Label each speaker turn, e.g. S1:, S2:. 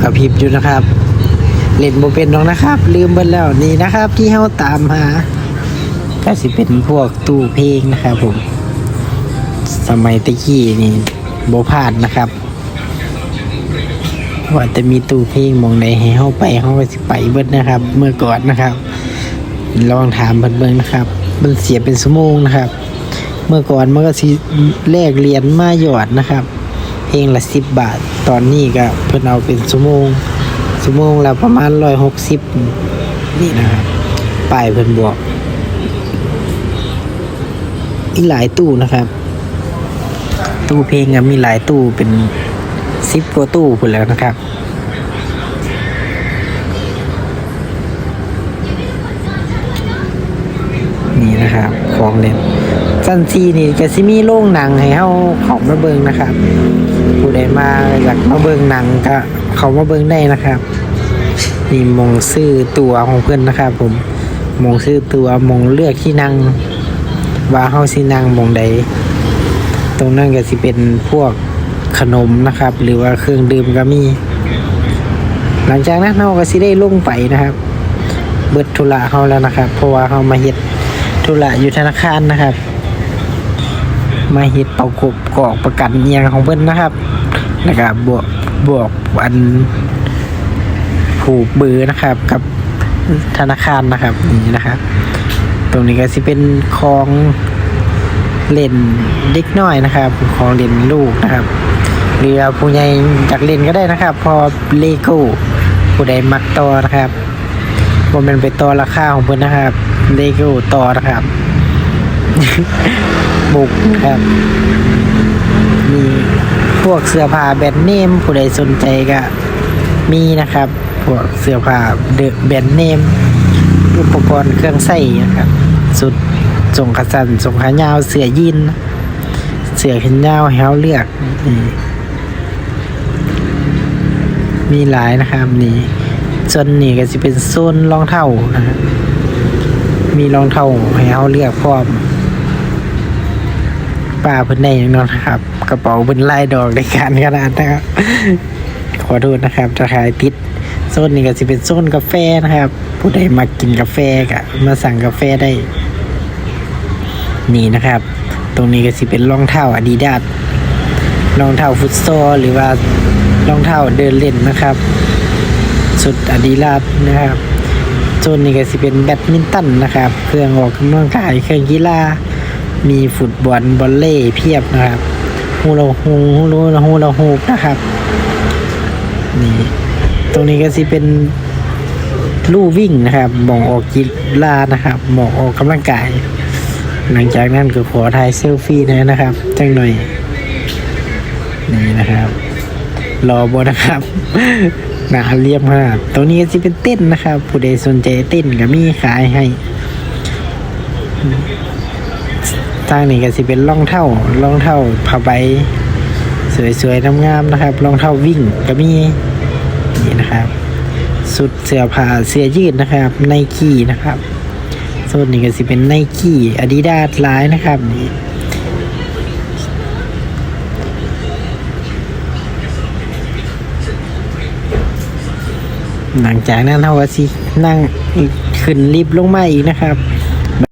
S1: พริบอยู่นะครับ เล่นโบเป็นน้องนะครับ ลืมไปแล้วนี่นะครับ ที่เฮาตามหา ก็สิเป็นพวกตู้เพลงนะครับผม สมัยตะกี้นี่โบพลาดนะครับว่าจะมีตู้เพลงมองใดให้เฮาไปเฮาก็สิไปเบิดนะครับ เมื่อก่อนนะครับ ลองถามเพิ่นเบิ่งนะครับ มันเสียเป็นชั่วโมงนะครับ เมื่อก่อนมันก็สิแลกเหรียญมาหยอดนะครับ เพลงละสิบบาท ตอนนี้ก็เพิ่นเอาเป็นชั่วโมงชั่วโมงละประมาณร้อยหกสิบนี่นะครับป้ายเพิ่นบวกอีหลายตู้นะครับ ตู้เพลงก็มีหลายตู้เป็นสิบกว่าตู้พุ่นแล้วนะครับ นะครับของเล่นซันซีนี่ก็สิมีโรงหนังให้เฮาเข้ามาเบิ่งนะครับ ผู้ใดมาอยากมาเบิ่งหนังก็เขามาเบิ่งได้นะครับนี่มงซื้อตัวของเพื่อนนะครับ ผมมงซื้อตัวมงเลือกที่นั่งว่าเฮาสินั่งมงใดตรงนั้นก็สิเป็นพวกขนมนะครับ หรือว่าเครื่องดื่มก็มี หลังจากนั้นเฮาก็สิได้ลงไปนะครับ เบิดธุระเฮาแล้วนะครับ เพราะว่าเฮามาเฮ็ด ธุระอยู่ธนาคารนะครับ มาเฮ็ดประกบกอกประกันเอียงของเพิ่นนะครับแล้วก็บวกบวกอันผูกเบอร์นะครับ กับธนาคารนะครับนี่นะครับ ตรงนี้ก็สิเป็นของเล่นเด็กน้อยนะครับของเล่นลูกนะครับหรือผู้ใหญ่อยากเล่นก็ได้นะครับ พอเลโก้ผู้ใดมักต่อนะครับว่ามันไปต่อราคาของเพิ่นนะครับ เลโก้ต่อนะครับ บุกครับมีพวกเสื้อผ้าแบรนด์เนมผู้ใดสนใจก็มีนะครับ พวกเสื้อผ้าเดอะแบรนด์เนมอุปกรณ์เครื่องใส่นะครับ สุดส่งขาสันส่งขายาวเสื้อยีนเสื้อแขนยาวให้เลือก มีหลายนะครับนี่ส่วนนี้ก็จะเป็นโซนรองเท้านะครับ มีรองเท้าให้เราเลือกพร้อมป้าเพิ่นได้อย่างนั้นนะครับ กระเป๋าเพิ่นลายดอกในการขนาดนะครับ ขอโทษนะครับจะขายติดโซนนี้ก็จะเป็นโซนกาแฟนะครับ ผู้ใดมากินกาแฟก็มาสั่งกาแฟได้ นี่นะครับ ตรงนี้ก็จะเป็นรองเท้าอาดิดาสรองเท้าฟุตซอลหรือว่ารองเท้าเดินเล่นนะครับ สุดอาดิดาสนะครับ โซนนี้ก็จะเป็นแบดมินตันนะครับ เครื่องออกกำลังกายเครื่องกีฬา มีฟุตบอลบอลเล่เพียบนะครับฮูลาฮูฮูลาฮูลาฮูนะครับนี่ตรงนี้ก็สิเป็นลู่วิ่งนะครับหมองออกกีฬานะครับหมองออกกำลังกาย หลังจากนั้นก็ขอถ่ายเซลฟี่นอยนะครับจังหน่อยนี่นะครับ รอบนะครับ นาเรียบมากตรงนี้ก็จะเป็นเต้นนะครับ ผู้ใดสนใจเต้นก็มีขายให้ทางนี้ก็สิเป็นรองเท้ารองเท้าผ้าใบสวยๆงามๆนะครับรองเท้าวิ่งก็มีนี่นะครับ สุดเสื้อผ้าเสื้อยืดนะครับไนกี้นะครับโซนนี้ก็สิเป็นไนกี้อาดิดาสลายนะครับนี่ หลังจากนั้นเราก็สินั่งขึ้นลิฟต์ลงมาอีกนะครับ